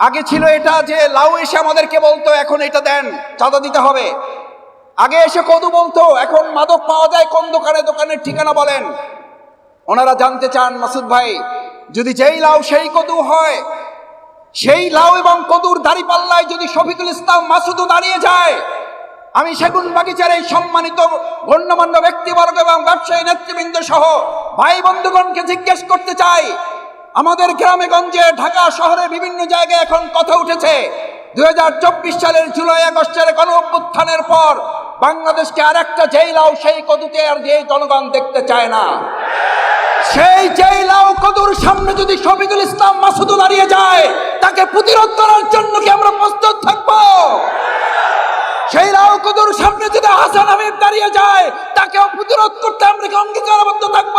আগে ছিল এটা যে লাউ এসে আমাদেরকে বলতো, এখন এটা দেন, চাঁদা দিতে হবে। আগে এসে কদু বলতো, এখন মাদক পাওয়া যায় কোন দোকানে দোকানের ঠিকানা বলেন। ওনারা জানতে চান, মাসুদ ভাই, যদি যেই লাউ সেই কদু হয়, সেই লাউ এবং কদুর দাড়ি পাল্লায় যদি শফিকুল ইসলাম মাসুদও দাঁড়িয়ে যায়, আমি সেগুন বাগিচার এই সম্মানিত গণ্যমান্য ব্যক্তিবর্গ এবং ব্যবসায়ী নেতৃবৃন্দ সহ ভাই বন্ধুগণকে জিজ্ঞেস করতে চাই আমাদের গ্রামে গঞ্জে ঢাকা শহরে বিভিন্ন জায়গায় এখন কথা উঠেছে। দু হাজার চব্বিশ সালের জুলাই আগস্টের গণ অভ্যুত্থানের পর বাংলাদেশকে আর একটা যেই লাউ সেই কদুতে আর যে জনগণ দেখতে চায় না। সেই যেই লাউ কদুর সামনে যদি শফিকুল ইসলাম মাসুদু দাঁড়িয়ে যায়, তাকে প্রতিরোধ করার জন্য কি আমরা প্রস্তুত থাকব? সেই লাউ কদুর সামনে যদি হাসান হাবিব দাঁড়িয়ে যায়, তাকেও প্রতিরোধ করতে আমরা কি অঙ্গীকারবদ্ধ থাকব?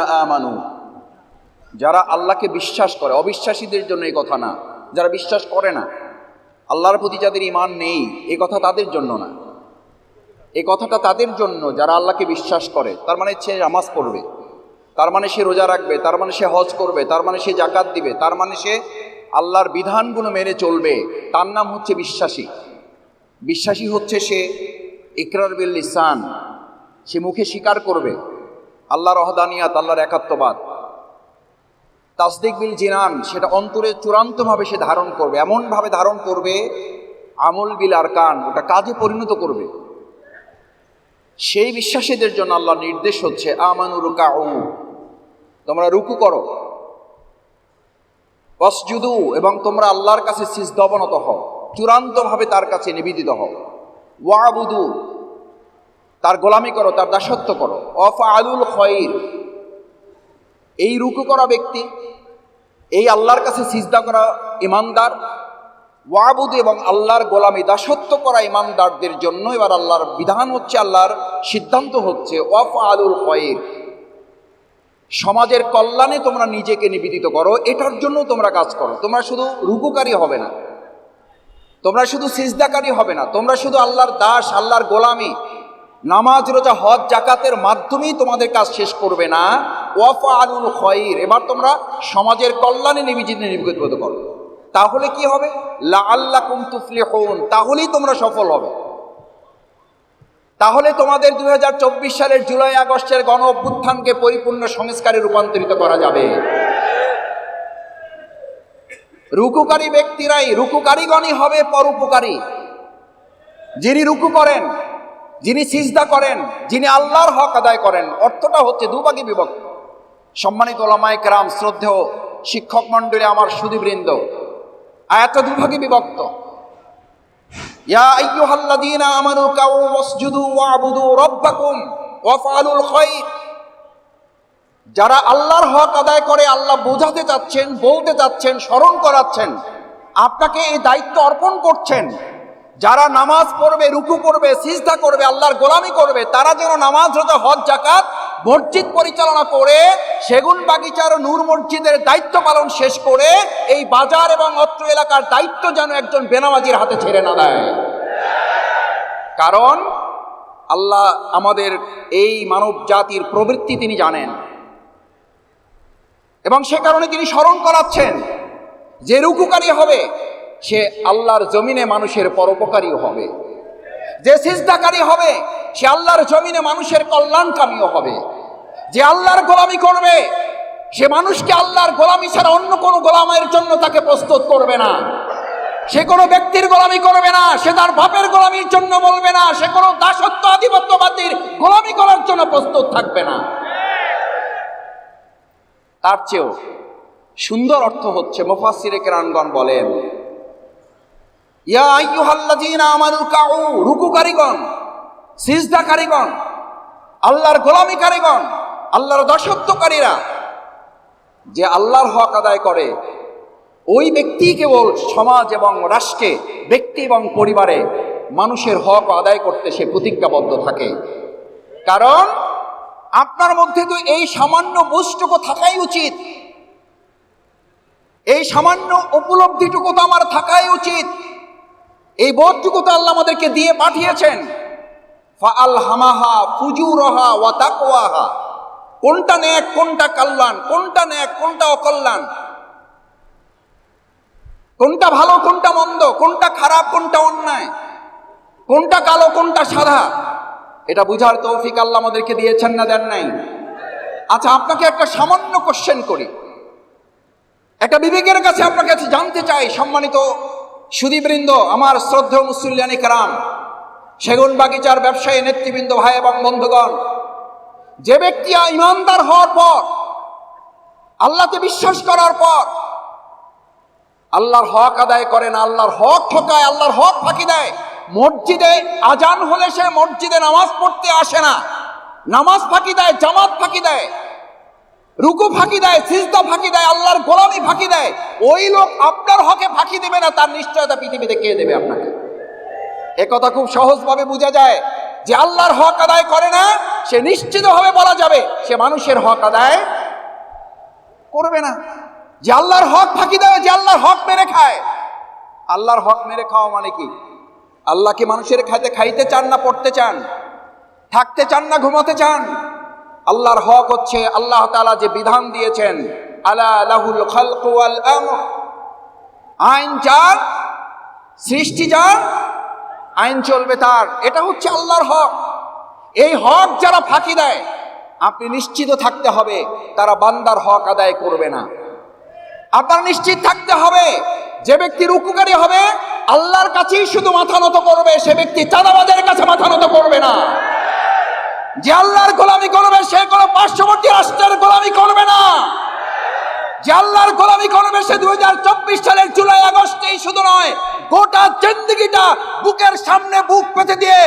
আমানু। যারা আল্লাহকে বিশ্বাস করে, অবিশ্বাসীদের জন্য এই কথা না। যারা বিশ্বাস করে না, আল্লাহর প্রতি যাদের ইমান নেই, এ কথা তাদের জন্য না। এ কথাটা তাদের জন্য, যারা আল্লাহকে বিশ্বাস করে। তার মানে সে নামাজ পড়বে, তার মানে সে রোজা রাখবে, তার মানে সে হজ করবে, তার মানে সে জাকাত দিবে, তার মানে সে আল্লাহর বিধানগুলো মেনে চলবে। তার নাম হচ্ছে বিশ্বাসী। বিশ্বাসী হচ্ছে সে ইকরার বিল লিসান। সে মুখে স্বীকার করবে। আল্লাহর রহদানিয়াত, আল্লাহর একাত্মবাদ। তাসদিক বিল জিনান, সেটা অন্তরে চূড়ান্তভাবে সে ধারণ করবে। এমনভাবে ধারণ করবে, আমল বিল আর কান ওটা কাজে পরিণত করবে। সেই বিশ্বাসীদের জন্য আল্লাহ নির্দেশ হচ্ছে, আমানু রুকাউ, তোমরা রুকু করো। অসজুদু এবং তোমরা আল্লাহর কাছে সিজদবনত হও। চূড়ান্তভাবে তার কাছে নিবেদিত হও। ওয়াবুদু তার গোলামি করো, তার দাসত্ব করো। অফ আলুল খয়ির। এই রুকু করা ব্যক্তি, এই আল্লাহর কাছে সিজদা করা ইমানদার, ওয়াবুদ এবং আল্লাহর গোলামি, দাসত্ব করা ইমানদারদের জন্য এবার আল্লাহর বিধান হচ্ছে, আল্লাহর সিদ্ধান্ত হচ্ছে অফ আলুল খয়ের। সমাজের কল্যাণে তোমরা নিজেকে নিবেদিত করো, এটার জন্য তোমরা কাজ করো। তোমরা শুধু রুকুকারী হবে না। তোমরা শুধু সিজদাকারী হবে না। তোমরা শুধু আল্লাহর দাস, আল্লাহর গোলামি নামাজ, রোজা, হজ জাকাতের মাধ্যমেই তোমাদের কাজ শেষ করবে না। ওয়াফ আলুল খয়ের। এবার তোমরা সমাজের কল্যাণে নিবেদিত নিবেদিত করো। তাহলে কি হবে? লা আল্লাহ কুমতুফলি হন তাহলেই তোমরা সফল হবে। তাহলে তোমাদের দু হাজার চব্বিশ সালের জুলাই, আগস্টের গণ অভ্যুত্থানকে পরিপূর্ণ সংস্কারে রূপান্তরিত করা যাবে। রুকুকারী ব্যক্তিরাই, রুকুকারীগণই হবে পরোপকারী। যিনি রুকু করেন যিনি সিজদা করেন, যিনি আল্লাহর হক আদায় করেন, অর্থটা হচ্ছে দুভাগে বিভক্ত। সম্মানিত ওলামায় কেরাম, শ্রদ্ধেয় শিক্ষক মণ্ডলী, আমার সুদীবৃন্দ আয়াতটা দুভাগে বিভক্ত। যারা আল্লাহর হক আদায় করে, আল্লাহ বোঝাতে চাচ্ছেন, বলতে চাচ্ছেন, স্মরণ করাচ্ছেন, আপনাকে এই দায়িত্ব অর্পণ করছেন। যারা নামাজ পড়বে, রুকু করবে, সিজদা করবে, আল্লাহর গোলামি করবে, তারা যেন নামাজ রোজা, হজ জাকাত মসজিদ পরিচালনা করে, সেগুন বাগিচার নূর মসজিদের দায়িত্ব পালন শেষ করে, এই বাজার এবং অত্র এলাকার দায়িত্ব যেন একজন বেনামাজির হাতে ছেড়ে না দেয়। কারণ আল্লাহ আমাদের এই মানব জাতির প্রবৃত্তি তিনি জানেন। এবং সে কারণে তিনি স্মরণ করাচ্ছেন যে রুকুকারী হবে সে আল্লাহর জমিনে মানুষের পরোপকারীও হবে। যে সিজদাকারী হবে, সে আল্লাহর জমিনে মানুষের কল্যাণকামীও হবে। যে আল্লাহর গোলামি করবে, সে মানুষকে আল্লাহর গোলামি ছাড়া অন্য কোনো গোলামের জন্য তাকে প্রস্তুত করবে না। সে কোনো ব্যক্তির গোলামি করবে না, সে তার বাপের গোলামির জন্য বলবে না, সে কোনো দাসত্ব, আধিপত্যবাদীর গোলামি করার জন্য প্রস্তুত থাকবে না। তার চেয়েও সুন্দর অর্থ হচ্ছে মুফাসসিরে কেরানগণ বলেন ইয়া আইয়ুহাল্লাযীনা আমানু কাউ, রুকুকারীগণ, সিজদাকারীগণ, আল্লাহর গোলামিকারীগণ, আল্লাহর দাসত্বকারীরা, যে আল্লাহর হক আদায় করে, ওই ব্যক্তি কেবল সমাজ এবং রাষ্ট্রে ব্যক্তি এবং পরিবারে মানুষের হক আদায় করতে সে প্রতিজ্ঞাবদ্ধ থাকে। কারণ আপনার মধ্যে তো এই সামান্য বুঝটুকু থাকাই উচিত। এই সামান্য উপলব্ধিটুকু তো আমার থাকাই উচিত। এই বোধটুকু তো আল্লাহ আমাদেরকে দিয়ে পাঠিয়েছেন। কোনটা ন্যাক, কোনটা কল্যাণ, কোনটা ন্যাক, কোনটা অকল্যাণ? কোনটা ভালো, কোনটা মন্দ, কোনটা খারাপ, কোনটা অন্যায়? কোনটা কালো, কোনটা সাদা? এটা বুঝার তৌফিক আল্লাহ আমাদেরকে দিয়েছেন না দেন নাই? আচ্ছা আপনাকে একটা সামান্য কোশ্চেন করি। একটা বিবেকের কাছে আপনার কাছে জানতে চাই, সম্মানিত সুদীবৃন্দ, আমার শ্রদ্ধেয় মুসল্লিয়ানি কারাম, সেগুন বাগিচার ব্যবসায়ী নেতৃবৃন্দ, ভাই এবং বন্ধুগণ, যে ব্যক্তি ইমানদার হওয়ার পর, আল্লাহকে বিশ্বাস করার পর, আল্লাহর হক আদায় করে না, আল্লাহর হক ঠকায়, আল্লাহর হক ফাঁকি দেয়, মসজিদে আজান হলে সে মসজিদে নামাজ পড়তে আসে না, নামাজ ফাঁকি দেয়, জামাত ফাঁকি দেয় রুকু ফাঁকি দেয়, সিজদা ফাঁকি দেয়, আল্লাহর গোলামি ফাঁকি দেয়। ওই লোক আপনার হকে ফাঁকি দেবে না, তার নিশ্চয়তা পৃথিবীতে কে দেবে আপনাকে? একথা খুব সহজভাবে বোঝা যায় যে আল্লাহর হক আদায় করে না, সে নিশ্চিতভাবে বলা যাবে সে মানুষের হক আদায় করবে না। যে আল্লাহর হক ফাঁকি দেয়, যে আল্লাহর হক মেরে খায়। আল্লাহর হক মেরে খাওয়া মানে কি? আল্লাহকে মানুষের খাইতে খাইতে চান না পড়তে চান? থাকতে চান না ঘুমাতে চান? আল্লাহর হক হচ্ছে আল্লাহ তাআলা যে বিধান দিয়েছেন, আলা লাহুল খালকু ওয়াল আইন যার, সৃষ্টি যার, আইন চলবে তার। এটা হচ্ছে আল্লাহর হক। এই হক যারা ফাঁকি দেয়, আপনি নিশ্চিত থাকতে হবে, তারা বান্দার হক আদায় করবে না। আপনার নিশ্চিত থাকতে হবে, যে ব্যক্তি রুকুকারী হবে, আল্লাহর কাছেই শুধু মাথা নত করবে, সে ব্যক্তি চাঁদাবাদের কাছে মাথা নত করবে না। যে আল্লাহর গোলামি করবে, সে কোনো পার্শ্ববর্তী রাষ্ট্রের গোলামি করবে না। যে আল্লাহর গোলামি করবে, সে দুই সালের জুলাই, আগস্টেই শুধু নয়, গোটা জিন্দগিটা বুকের সামনে বুক পেতে দিয়ে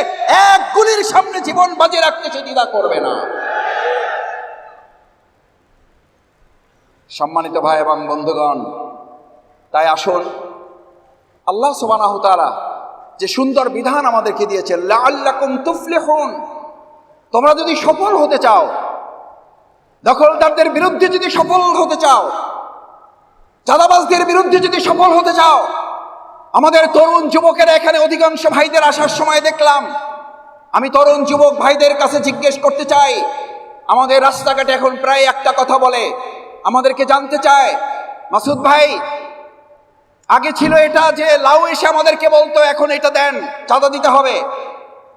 এক গুলির সামনে জীবন বাজি রাখতে সে দ্বিধা করবে না। সম্মানিত ভাই এবং বন্ধুগণ, তাই আসুন, আল্লাহ সুবহানাহু তাআলা যে সুন্দর বিধান আমাদেরকে দিয়েছে, লাআল্লাকুম তুফলিহুন। তোমরা যদি সফল হতে চাও, দখলদারদের বিরুদ্ধে যদি সফল হতে চাও, চাঁদাবাজদের বিরুদ্ধে যদি সফল হতে চাও, আমাদের তরুণ যুবকেরা এখানে অধিকাংশ ভাইদের আসার সময় দেখলাম। আমি তরুণ যুবক ভাইদের কাছে জিজ্ঞেস করতে চাই, আমাদের রাস্তাঘাটে এখন প্রায় একটা কথা বলে, আমাদেরকে জানতে চায়। মাসুদ ভাই, আগে ছিল এটা যে লাউ এসে আমাদেরকে বলতো, এখন এটা দেন, চাঁদা দিতে হবে।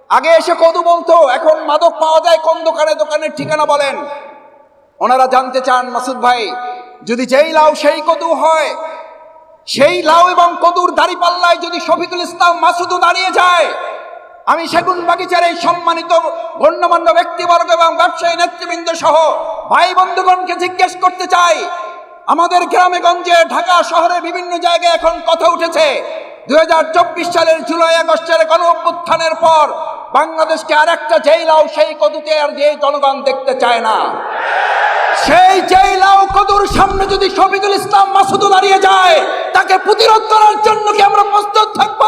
আগে এসে কদু বলতো, এখন মাদক পাওয়া যায় কোন দোকানে দোকানের ঠিকানা বলেন। ওনারা জানতে চান, মাসুদ ভাই, যদি যেই লাউ সেই কদু হয়, সেই লাউ এবং কদুর দাড়ি পাল্লায় যদি শফিকুল ইসলাম মাসুদও দাঁড়িয়ে যায়, আমি সেগুন বাগিচার এই সম্মানিত গণ্যমান্য ব্যক্তিবর্গ এবং ব্যবসায়ী নেতৃবৃন্দ সহ ভাই বন্ধুগণকে জিজ্ঞেস করতে চাই, আমাদের গ্রামে গঞ্জে ঢাকা শহরে বিভিন্ন জায়গায় এখন কথা উঠেছে, দুই হাজার চব্বিশ সালের জুলাই আগস্টের গণ পর বাংলাদেশকে আরেকটা যেই লাউ সেই কদুতে আর যেই জনগণ দেখতে চায় না। সেই যেই লাউ কদুর সামনে যদি শফিকুল ইসলাম মাসুদ দাঁড়িয়ে যায়, তাকে প্রতিরোধ করার জন্য কি আমরা প্রস্তুত থাকব?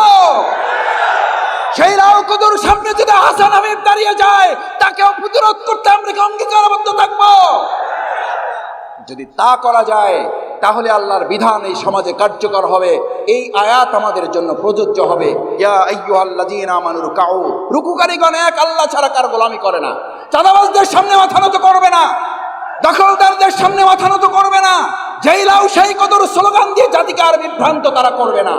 সেই লাউ কদুর সামনে যদি হাসান হাবিব দাঁড়িয়ে যায়, তাকেও প্রতিরোধ করতে আমরা কি অঙ্গীকারবদ্ধ থাকব? যদি তা করা যায় তাহলে আল্লাহর বিধান এই সমাজে কার্যকর হবে। এই আয়াত আমাদের জন্য প্রযোজ্য হবে। ইয়া আমানুর কাউ রুকুকারীগণ এক, আল্লাহ ছাড়া কার গোলামি করে না। চাঁদাবাজদের সামনে মাথা নত করবে না। দখলদারদের সামনে মাথা নত করবে না। যেই লাউ, সেই কদর স্লোগান দিয়ে জাতিকে আর বিভ্রান্ত তারা করবে না।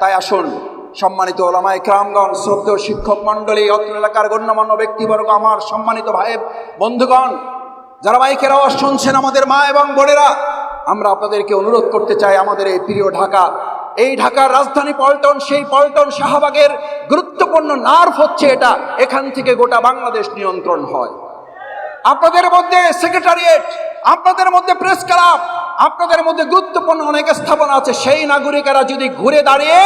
তাই আসুন, সম্মানিত ওলামায় ক্রামগণ শ্রদ্ধেয় শিক্ষক মণ্ডলী, অত্র এলাকার গণ্যমান্য ব্যক্তিবর্গ, আমার সম্মানিত ভাই, বন্ধুগণ যারা মাইকের আওয়াজ শুনছেন আমাদের মা এবং বোনেরা। আমরা আপনাদেরকে অনুরোধ করতে চাই আমাদের এই প্রিয় ঢাকা। এই ঢাকার রাজধানী পল্টন, সেই পল্টন শাহবাগের গুরুত্বপূর্ণ নার্ভ হচ্ছে এটা, এখান থেকে গোটা বাংলাদেশ নিয়ন্ত্রণ হয়। আপনাদের মধ্যে সেক্রেটারিয়েট আপনাদের মধ্যে প্রেস ক্লাব আপনাদের মধ্যে গুরুত্বপূর্ণ অনেক স্থাপনা আছে, সেই নাগরিকেরা যদি ঘুরে দাঁড়িয়ে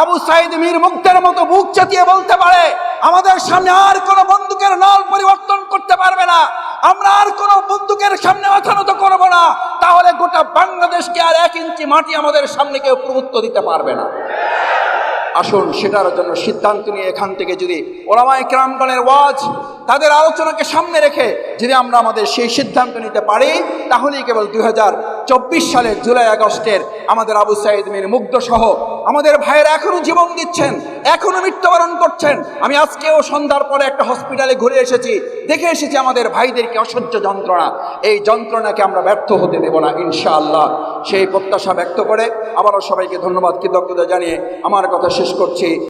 আবু সাইদ মীর মুক্তের মতো বুক চাতিয়ে বলতে পারে, আমাদের সামনে আর কোনো বন্দুকের নল পরিবর্তন করতে পারবে না। আমরা আর কোনো বন্দুকের সামনে মাথা নত করব না। তাহলে গোটা বাংলাদেশকে আর এক ইঞ্চি মাটি আমাদের সামনে কেউ প্রভুত্ব দিতে পারবে না। আসুন, সেটার জন্য সিদ্ধান্ত নিয়ে এখান থেকে যদি ওলামাই ক্রামগণের ওয়াজ তাদের আলোচনাকে সামনে রেখে যদি আমরা আমাদের সেই সিদ্ধান্ত নিতে পারি, তাহলেই কেবল দুই হাজার চব্বিশ সালের জুলাই আগস্টের আমাদের আবু সাইদ মির মুগ্ধ সহ আমাদের ভাইয়েরা এখনও জীবন দিচ্ছেন, এখনও মৃত্যুবরণ করছেন। আমি আজকেও সন্ধ্যার পরে একটা হসপিটালে ঘুরে এসেছি, দেখে এসেছি আমাদের ভাইদেরকে অসহ্য যন্ত্রণা। এই যন্ত্রণাকে আমরা ব্যর্থ হতে দেব না, ইনশাআল্লাহ। সেই প্রত্যাশা ব্যক্ত করে আবারও সবাইকে ধন্যবাদ, কৃতজ্ঞতা জানিয়ে আমার কথা শেষ করছি।